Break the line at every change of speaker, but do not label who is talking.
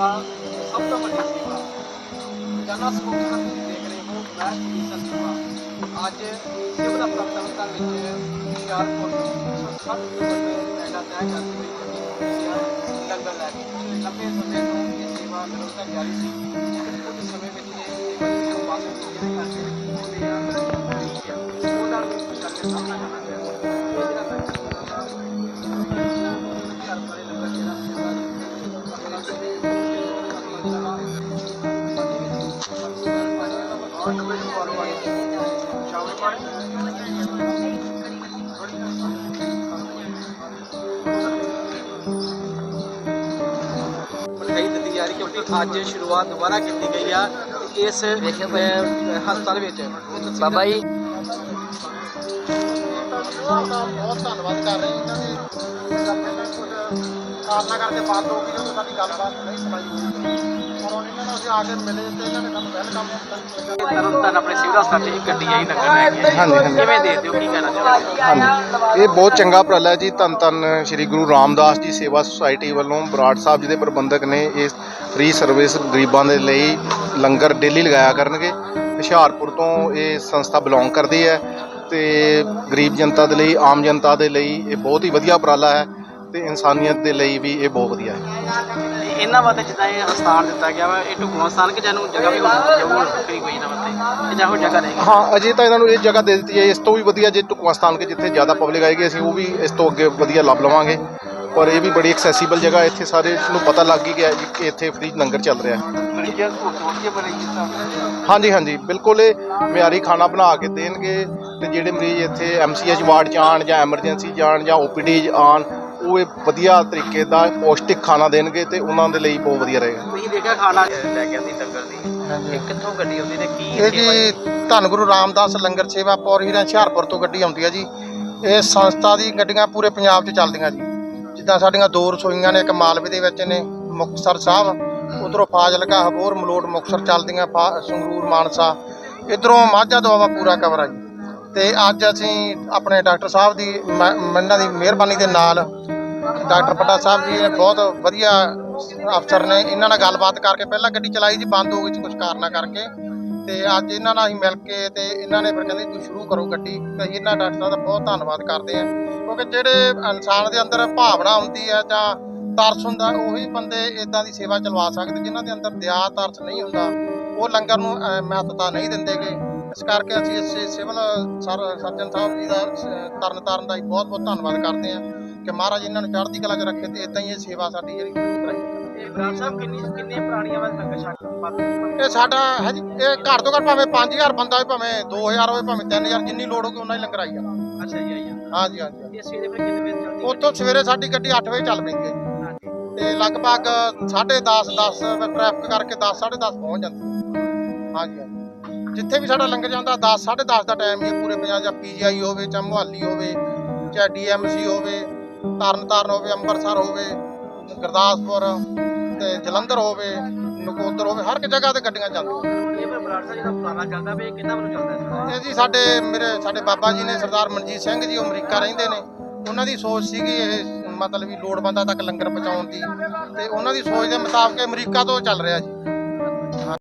ਸੇਵਾ ਸਭ ਤੋਂ ਵੱਡੀ ਸੇਵਾ। ਜਨਾ ਸਮੂਹ ਤੁਸੀਂ ਦੇਖ ਰਹੇ ਹੋ, ਮੈਂ ਪੁਲਿਸ ਸੇਵਾ ਅੱਜ ਸਿਵਲ ਹਸਪਤਾਲ ਵਿੱਚ ਹੁਸ਼ਿਆਰਪੁਰ 160 ਕਿਲੋਮੀਟਰ ਪੈਂਡਾ ਤੈਅ ਕਰਦੇ ਹੋਏ ਲੰਗਰ ਲੈ ਕੇ ਪਿਛਲੇ ਲੰਬੇ ਸਮੇਂ ਤੋਂ ਇਹ ਸੇਵਾ ਨਿਰੰਤਰ ਜਾਰੀ ਸੀ। ਅੱਜ ਸ਼ੁਰੂਆਤ ਦੁਬਾਰਾ ਕੀਤੀ ਗਈ ਆ ਇਸ ਹਸਪਤਾਲ ਵਿੱਚ।
ਬਾਬਾ ਜੀ।
ਬਹੁਤ ਧੰਨਵਾਦ ਕਰ ਰਹੇ ਇਹਨਾਂ ਕਾਰਨਾ ਕਰਕੇ ਬੰਦ ਹੋ ਗਈ ਜਦੋਂ ਸਾਡੀ ਗੱਲਬਾਤ ਨਹੀਂ ਸੁਣਾਈ ਪਰ ਹੁਣ ਇਹਨਾਂ ਨੂੰ ਅਸੀਂ ਆ ਕੇ ਮਿਲੇ ਤੇ ਇਹਨਾਂ ਨੇ ਸਾਨੂੰ ਵੈਲਕਮ ਤਰਨ ਤਾਰਨ ਆਪਣੇ ਸਿਵਲ ਹਸਪਤਾਲ 'ਚ ਇੱਕ ਗੱਡੀ ਆਈ ਲੰਗਰ ਲੈ ਕੇ
ਹਾਂਜੀ, ਹਾਂਜੀ।
ਕਿਵੇਂ ਦੇ ਦਿਓ ਕੀ ਕਹਿਣਾ ਚਾਹੁੰਦੇ
ਹਾਂਜੀ। ਇਹ ਬਹੁਤ ਚੰਗਾ ਉਪਰਾਲਾ ਜੀ ਧੰਨ ਧੰਨ ਸ੍ਰੀ ਗੁਰੂ ਰਾਮਦਾਸ ਜੀ ਸੇਵਾ ਸੁਸਾਇਟੀ ਵੱਲੋਂ ਬਰਾੜ ਸਾਹਿਬ ਜੀ ਦੇ ਪ੍ਰਬੰਧਕ ਨੇ ਇਹ ਫ੍ਰੀ ਸਰਵਿਸ ਗਰੀਬਾਂ ਦੇ ਲਈ ਲੰਗਰ ਡੇਲੀ ਲਗਾਇਆ ਕਰਨਗੇ। ਹੁਸ਼ਿਆਰਪੁਰ ਤੋਂ ਇਹ ਸੰਸਥਾ ਬਿਲੋਂਗ ਕਰਦੀ ਹੈ ਤੇ ਗਰੀਬ ਜਨਤਾ ਦੇ ਲਈ ਆਮ ਜਨਤਾ ਦੇ ਲਈ ਇਹ ਬਹੁਤ ਹੀ ਵਧੀਆ ਉਪਰਾਲਾ ਹੈ। ਤੇ ਇਨਸਾਨੀਅਤ ਦੇ ਲਈ ਵੀ ਇਹ ਬਹੁਤ ਵਧੀਆ ਹੈ।
ਇਹਨਾਂ ਵਾਸਤੇ ਜਿੱਦਾਂ ਇਹ ਸਥਾਨ ਦਿੱਤਾ ਗਿਆ ਵਾ ਇਹ ਢੁਕਵਾਂ ਸਥਾਨ ਕਿ ਜਾਨੂੰ ਜਗ੍ਹਾ ਵੀ ਜ਼ਰੂਰ ਕਰੀ ਕੋਈ ਇਹਨਾਂ ਵਾਸਤੇ ਇਹ ਜਾਹੋ ਜਗ੍ਹਾ ਰਹੇਗੀ
ਹਾਂ ਅਜੇ ਤਾਂ ਇਹਨਾਂ ਨੂੰ ਇਹ ਜਗ੍ਹਾ ਦੇ ਦਿੱਤੀ ਹੈ ਇਸ ਤੋਂ ਵੀ ਵਧੀਆ ਜੇ ਟੁਕਵਾ ਸਥਾਨ ਕੇ ਜਿੱਥੇ ਜ਼ਿਆਦਾ ਪਬਲਿਕ ਆਏਗੀ ਅਸੀਂ ਉਹ ਵੀ ਇਸ ਤੋਂ ਅੱਗੇ ਵਧੀਆ ਲੱਭ ਲਵਾਂਗੇ। ਪਰ ਇਹ ਵੀ ਬੜੀ ਐਕਸੈਸੀਬਲ ਜਗ੍ਹਾ ਇੱਥੇ ਸਾਰੇ ਨੂੰ ਪਤਾ ਲੱਗ ਹੀ ਗਿਆ ਜੀ ਕਿ ਇੱਥੇ ਫ੍ਰੀ ਲੰਗਰ ਚੱਲ ਰਿਹਾ ਹੈ।
ਨੂੰ
ਹਾਂਜੀ ਹਾਂਜੀ ਬਿਲਕੁਲ ਇਹ ਮਿਆਰੀ ਖਾਣਾ ਬਣਾ ਕੇ ਦੇਣਗੇ ਤੇ ਜਿਹੜੇ ਮਰੀਜ਼ ਇੱਥੇ ਐਮਸੀਐਚ ਵਾਰਡ 'ਚ ਆਣ ਜਾਂ ਐਮਰਜੈਂਸੀ ਜਾਣ ਜਾਂ ਓਪੀਡੀ ਆਣ ਉਹ ਇਹ ਵਧੀਆ ਤਰੀਕੇ ਦਾ ਪੌਸ਼ਟਿਕ ਖਾਣਾ ਦੇਣਗੇ ਤੇ ਉਹਨਾਂ ਦੇ ਲਈ ਬਹੁਤ ਵਧੀਆ ਰਹੇਗਾ।
ਤੁਸੀਂ ਦੇਖਿਆ ਖਾਣਾ ਲੈ ਕੇ ਆਂਦੀ ਲੰਗਰ ਦੀ? ਇਹ ਕਿੱਥੋਂ ਗੱਡੀ ਆਉਂਦੀ ਤੇ ਕੀ
ਇਹ ਜੀ ਧੰਨ ਗੁਰੂ ਰਾਮਦਾਸ ਲੰਗਰ ਸੇਵਾ ਪੌਰ ਹੀਰਾ ਹੁਸ਼ਿਆਰਪੁਰ ਤੋਂ ਗੱਡੀ ਆਉਂਦੀ ਹੈ ਜੀ। ਇਹ ਸੰਸਥਾ ਦੀ ਗੱਡੀਆਂ ਪੂਰੇ ਪੰਜਾਬ 'ਚ ਚੱਲਦੀਆਂ ਜੀ। ਜਿੱਦਾਂ ਸਾਡੀਆਂ ਦੋ ਰਸੋਈਆਂ ਨੇ ਇੱਕ ਮਾਲਵੇ ਦੇ ਵਿੱਚ ਨੇ ਮੁਕਤਸਰ ਸਾਹਿਬ ਉਧਰੋਂ ਫਾਜ਼ਿਲਕਾ ਹਬੋਰ ਮਲੋਟ ਮੁਕਤਸਰ ਚੱਲਦੀਆਂ ਫਾ- ਸੰਗਰੂਰ ਮਾਨਸਾ। ਇਧਰੋਂ ਮਾਝਾ ਦੁਆਬਾ ਪੂਰਾ ਕਵਰ ਆ ਜੀ। ਤੇ ਅੱਜ ਅਸੀਂ ਆਪਣੇ ਡਾਕਟਰ ਸਾਹਿਬ ਦੀ ਮ- ਇਹਨਾਂ ਦੀ ਮਿਹਰਬਾਨੀ ਦੇ ਨਾਲ ਡਾਕਟਰ ਪੱਟਾ ਸਾਹਿਬ ਜੀ ਨੇ ਬਹੁਤ ਵਧੀਆ ਅਫਸਰ ਨੇ। ਇਹਨਾਂ ਨਾਲ ਗੱਲਬਾਤ ਕਰਕੇ ਪਹਿਲਾਂ ਗੱਡੀ ਚਲਾਈ ਜੀ, ਬੰਦ ਹੋ ਗਈ ਸੀ ਕੁਝ ਕਾਰਨਾਂ ਕਰਕੇ। ਤੇ ਅੱਜ ਇਹਨਾਂ ਨਾਲ ਅਸੀਂ ਮਿਲ ਕੇ ਤੇ ਇਹਨਾਂ ਨੇ ਫਿਰ ਕਹਿੰਦੇ ਤੂੰ ਸ਼ੁਰੂ ਕਰੋ ਗੱਡੀ। ਤੇ ਅਸੀਂ ਇਹਨਾਂ ਡਾਕਟਰ ਸਾਹਿਬ ਦਾ ਬਹੁਤ ਧੰਨਵਾਦ ਕਰਦੇ ਆ ਕਿਉਂਕਿ ਜਿਹੜੇ ਇਨਸਾਨ ਦੇ ਅੰਦਰ ਭਾਵਨਾ ਹੁੰਦੀ ਹੈ ਜਾਂ ਤਰਸ ਹੁੰਦਾ, ਉਹੀ ਬੰਦੇ ਇਦਾਂ ਦੀ ਸੇਵਾ ਚਲਵਾ ਸਕਦੇ ਜਿਨ੍ਹਾਂ ਦੇ ਅੰਦਰ ਦਇਆ, ਤਰਸ ਨਹੀਂ ਹੁੰਦਾ। ਉਹ ਲੰਗਰ ਨੂੰ ਮਹੱਤਤਾ ਨਹੀਂ ਦਿੰਦੇਗੇ ਇਸ ਕਰਕੇ ਅਸੀਂ ਇਸ civil sir surgeon Sahib ji ਦਾ ਤਰਨ ਤਾਰਨ ਦਾ ਹੀ ਬਹੁਤ ਬਹੁਤ ਧੰਨਵਾਦ ਕਰਦੇ ਹਾਂ। ਕਿ ਮਹਾਰਾਜ ਇਹਨਾਂ ਨੂੰ ਚੜ੍ਹਦੀ ਕਲਾ 'ਚ ਰੱਖੇ ਤੇ ਇਦਾਂ ਹੀ ਇਹ ਸੇਵਾ ਸਾਡੀ ਜਿਹੜੀ ਰਹੇ
ਇਹ ਬ੍ਰਾਂਚ ਸਾਹਿਬ ਕਿੰਨੀ ਕਿੰਨੇ ਪੁਰਾਣੀਆਂ ਵਾ ਲੰਗਰ ਛਕ
ਇਹ ਸਾਡਾ ਹੈ ਜੀ ਇਹ ਘੱਟ ਤੋਂ ਘੱਟ ਭਾਵੇਂ 5000 ਬੰਦਾ ਹੋਵੇ ਭਾਵੇਂ 2000 ਹੋਵੇ ਭਾਵੇਂ 3000 ਜਿੰਨੀ ਲੋੜ ਹੋਵੇ ਉਨਾ ਹੀ ਲੰਗਰ ਆਈ ਜਾਣਾ।
ਅੱਛਾ ਜੀ ਆਈ ਜਾਂਦਾ
ਹਾਂਜੀ ਹਾਂਜੀ।
ਇਹ ਸਵੇਰੇ ਫਿਰ ਕਿੰਨੇ ਵਜੇ ਚੱਲਦੀ
ਉੱਥੋਂ ਸਵੇਰੇ ਸਾਡੀ ਗੱਡੀ 8 ਵਜੇ ਚੱਲ ਪੈਂਦੀ ਹੈ ਜੀ। ਤੇ ਲਗਭਗ 10:30 10 ਟ੍ਰੈਫਿਕ ਕਰਕੇ 10 10:30 ਪਹੁੰਚ ਜਾਂਦੀ। ਹੈ। ਹਾਂਜੀ। ਜਿੱਥੇ ਵੀ ਸਾਡਾ ਲੰਗਰ ਜਾਂਦਾ 10 10:30 ਦਾ ਟਾਈਮ ਹੀ ਹੈ ਪੂਰੇ ਪੰਜਾਬ ਜਾਂ ਪੀਜੀਆਈ ਹੋਵੇ ਚਾਹੇ ਮੁਹਾਲੀ ਹੋਵੇ ਚਾਹੇ ਡੀਐਮਸੀ ਹੋਵੇ। ਤਰਨ ਤਾਰਨ ਹੋਵੇ ਅੰਮ੍ਰਿਤਸਰ ਹੋਵੇ ਗੁਰਦਾਸਪੁਰ ਤੇ ਜਲੰਧਰ ਹੋਵੇ ਨਕੋਦਰ ਹੋਵੇ ਹਰ ਇੱਕ ਜਗ੍ਹਾ ਤੇ ਗੱਡੀਆਂ ਚੱਲਦੀਆਂ।
ਇਹ ਫਿਰ ਬ੍ਰਾਂਚ ਸਾਹਿਬ ਜਿਹੜਾ ਪੁਰਾਣਾ ਚੱਲਦਾ ਵੇ ਇਹ ਕਿੰਨਾ ਵੱਲੋਂ ਚੱਲਦਾ ਹੈ
ਇਹ ਜੀ ਸਾਡੇ ਮੇਰੇ ਸਾਡੇ ਬਾਬਾ ਜੀ ਨੇ ਸਰਦਾਰ ਮਨਜੀਤ ਸਿੰਘ ਜੀ ਉਹ ਅਮਰੀਕਾ ਰਹਿੰਦੇ ਨੇ। ਉਹਨਾਂ ਦੀ ਸੋਚ ਸੀਗੀ ਇਹ ਮਤਲਬ ਵੀ ਲੋੜਵੰਦਾਂ ਤੱਕ ਲੰਗਰ ਪਹੁੰਚਾਉਣ ਦੀ। ਤੇ ਉਹਨਾਂ ਦੀ ਸੋਚ ਦੇ ਮੁਤਾਬਕ ਅਮਰੀਕਾ ਤੋਂ ਚੱਲ ਰਿਹਾ ਜੀ।